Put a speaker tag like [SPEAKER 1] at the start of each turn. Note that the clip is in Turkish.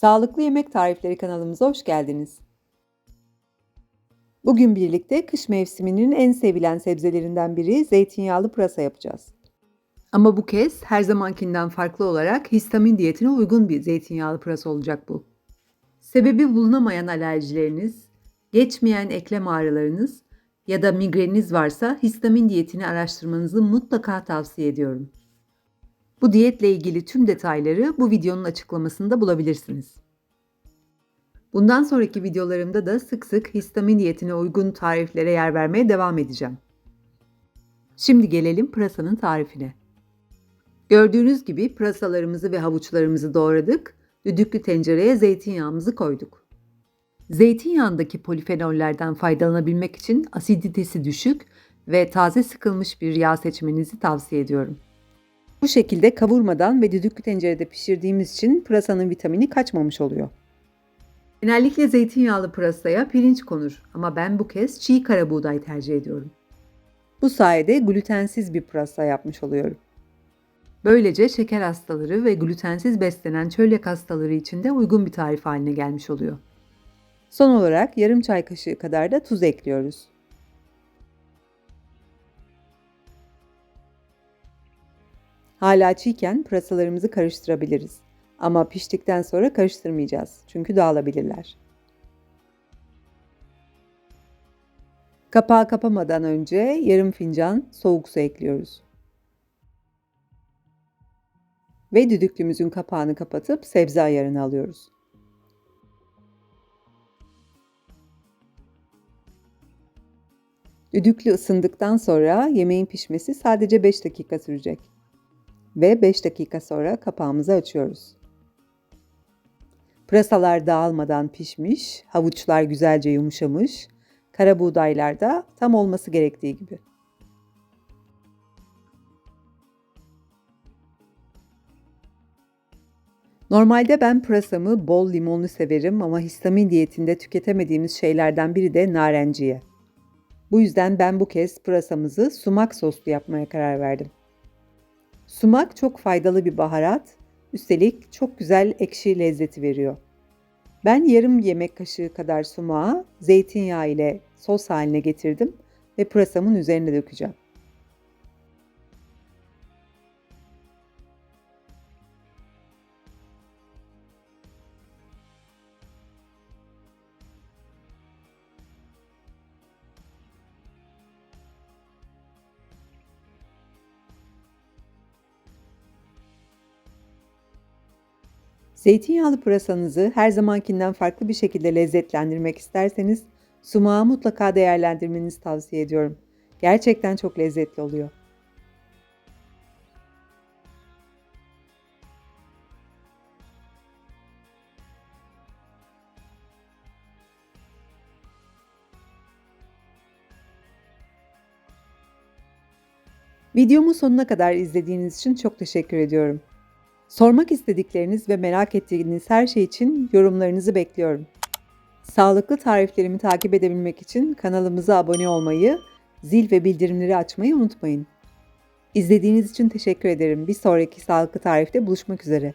[SPEAKER 1] Sağlıklı Yemek Tarifleri kanalımıza hoş geldiniz. Bugün birlikte kış mevsiminin en sevilen sebzelerinden biri zeytinyağlı pırasa yapacağız. Ama bu kez her zamankinden farklı olarak histamin diyetine uygun bir zeytinyağlı pırasa olacak bu. Sebebi bulunamayan alerjileriniz, geçmeyen eklem ağrılarınız ya da migreniniz varsa histamin diyetini araştırmanızı mutlaka tavsiye ediyorum. Bu diyetle ilgili tüm detayları bu videonun açıklamasında bulabilirsiniz. Bundan sonraki videolarımda da sık sık histamin diyetine uygun tariflere yer vermeye devam edeceğim. Şimdi gelelim pırasanın tarifine. Gördüğünüz gibi pırasalarımızı ve havuçlarımızı doğradık, düdüklü tencereye zeytinyağımızı koyduk. Zeytinyağındaki polifenollerden faydalanabilmek için asiditesi düşük ve taze sıkılmış bir yağ seçmenizi tavsiye ediyorum. Bu şekilde kavurmadan ve düdüklü tencerede pişirdiğimiz için pırasanın vitamini kaçmamış oluyor. Genellikle zeytinyağlı pırasaya pirinç konur ama ben bu kez çiğ kara buğday tercih ediyorum. Bu sayede glutensiz bir pırasa yapmış oluyorum. Böylece şeker hastaları ve glutensiz beslenen çölyak hastaları için de uygun bir tarif haline gelmiş oluyor. Son olarak yarım çay kaşığı kadar da tuz ekliyoruz. Hala çiğken pırasalarımızı karıştırabiliriz. Ama piştikten sonra karıştırmayacağız çünkü dağılabilirler. Kapağı kapamadan önce yarım fincan soğuk su ekliyoruz. Ve düdüklümüzün kapağını kapatıp sebze ayarını alıyoruz. Düdüklü ısındıktan sonra yemeğin pişmesi sadece 5 dakika sürecek. Ve 5 dakika sonra kapağımızı açıyoruz. Pırasalar dağılmadan pişmiş, havuçlar güzelce yumuşamış, kara buğdaylar da tam olması gerektiği gibi. Normalde ben pırasamı bol limonlu severim ama histamin diyetinde tüketemediğimiz şeylerden biri de narenciye. Bu yüzden ben bu kez pırasamızı sumak soslu yapmaya karar verdim. Sumak çok faydalı bir baharat, üstelik çok güzel ekşi lezzeti veriyor. Ben yarım yemek kaşığı kadar sumağı zeytinyağı ile sos haline getirdim ve pırasamın üzerine dökeceğim. Zeytinyağlı pırasanızı her zamankinden farklı bir şekilde lezzetlendirmek isterseniz sumağı mutlaka değerlendirmenizi tavsiye ediyorum. Gerçekten çok lezzetli oluyor. Videomu sonuna kadar izlediğiniz için çok teşekkür ediyorum. Sormak istedikleriniz ve merak ettiğiniz her şey için yorumlarınızı bekliyorum. Sağlıklı tariflerimi takip edebilmek için kanalımıza abone olmayı, zil ve bildirimleri açmayı unutmayın. İzlediğiniz için teşekkür ederim. Bir sonraki sağlıklı tarifte buluşmak üzere.